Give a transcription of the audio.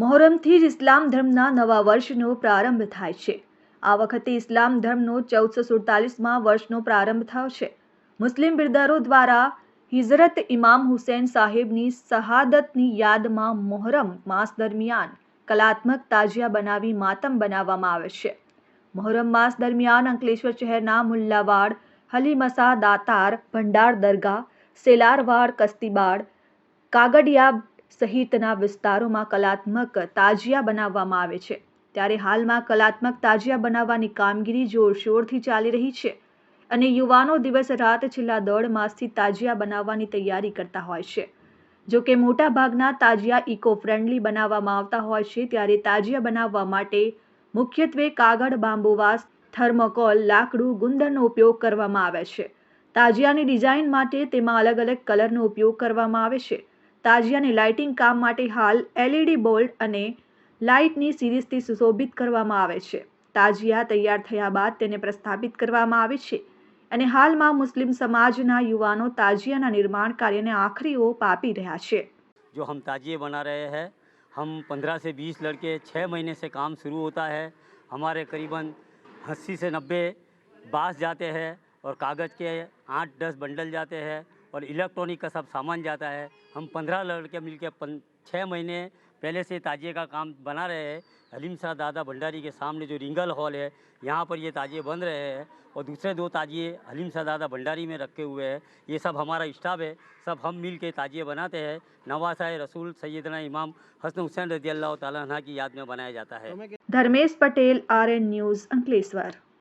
મોહરમથી જ ઇસ્લામ ધર્મના નવા વર્ષનો પ્રારંભ થાય છે. આ વખતે ઇસ્લામ ધર્મનો ચૌદસો સુડતાલીસમાં વર્ષનો પ્રારંભ થયો છે મુસ્લિમ બિરદારો દ્વારા હિઝરત ઇમામ હુસૈન સાહેબની શહાદતની યાદમાં મોહરમ માસ દરમિયાન કલાત્મક તાજિયા બનાવી માતમ બનાવવામાં આવે છે. મોહરમ માસ દરમિયાન અંકલેશ્વર શહેરના મુલ્લાવાડ, હલીમસા, દાતાર, ભંડાર દરગાહ, સેલારવાડ, કસ્તીબાડ, કાગડિયા સહિતના વિસ્તારોમાં કલાત્મક તાજિયા બનાવવામાં આવે છે. ત્યારે હાલમાં કલાત્મક તાજિયા બનાવવાની કામગીરી જોરશોરથી ચાલી રહી છે અને યુવાનો દિવસ રાત છેલ્લા દોઢ માસથી તાજિયા બનાવવાની તૈયારી કરતા હોય છે. જો કે મોટાભાગના તાજિયા ઇકો ફ્રેન્ડલી બનાવવામાં આવતા હોય છે ત્યારે તાજિયા બનાવવા માટે મુખ્યત્વે કાગળ, બાંબુવાસ, થર્મોકોલ, લાકડું, ગુંદરનો ઉપયોગ કરવામાં આવે છે. તાજિયાની ડિઝાઇન માટે તેમાં અલગ અલગ કલરનો ઉપયોગ કરવામાં આવે છે. તાજિયાને લાઇટિંગ કામ માટે હાલ એલઈડી બોલ્ડ અને લાઇટની સિરીઝથી સુશોભિત કરવામાં આવે છે તાજિયા તૈયાર થયા બાદ તેને પ્રસ્થાપિત કરવામાં આવે છે અને હાલમાં મુસ્લિમ સમાજના યુવાનો તાજિયાના નિર્માણ કાર્યને આખરી ઓપ આપી રહ્યા છે जो हम ताजिए बना रहे हैं हम पंद्रह से बीस लड़के छः महीने से काम शुरू होता है हमारे करीबन अस्सी से नब्बे बांस जाते हैं और कागज़ के आठ दस बंडल जाते हैं और इलेक्ट्रॉनिक का सब सामान जाता है। हम पंद्रह लड़के मिल के छः महीने पहले से ताजिए का काम बना रहे हैं। हलीम शाह दादा भंडारी के सामने जो रिंगल हॉल है, यहाँ पर ये ताजिए बन रहे हैं और दूसरे दो ताजिए हलीम शाह दादा भंडारी में रखे हुए हैं। ये सब हमारा स्टाफ है। सब हम मिल के ताजिए बनाते हैं। नवासा रसूल सैदना इमाम, हसन हुसैन रज़ी अल्लाह तह की याद में बनाया जाता है। Dharmesh Patel R news, Ankleshwar.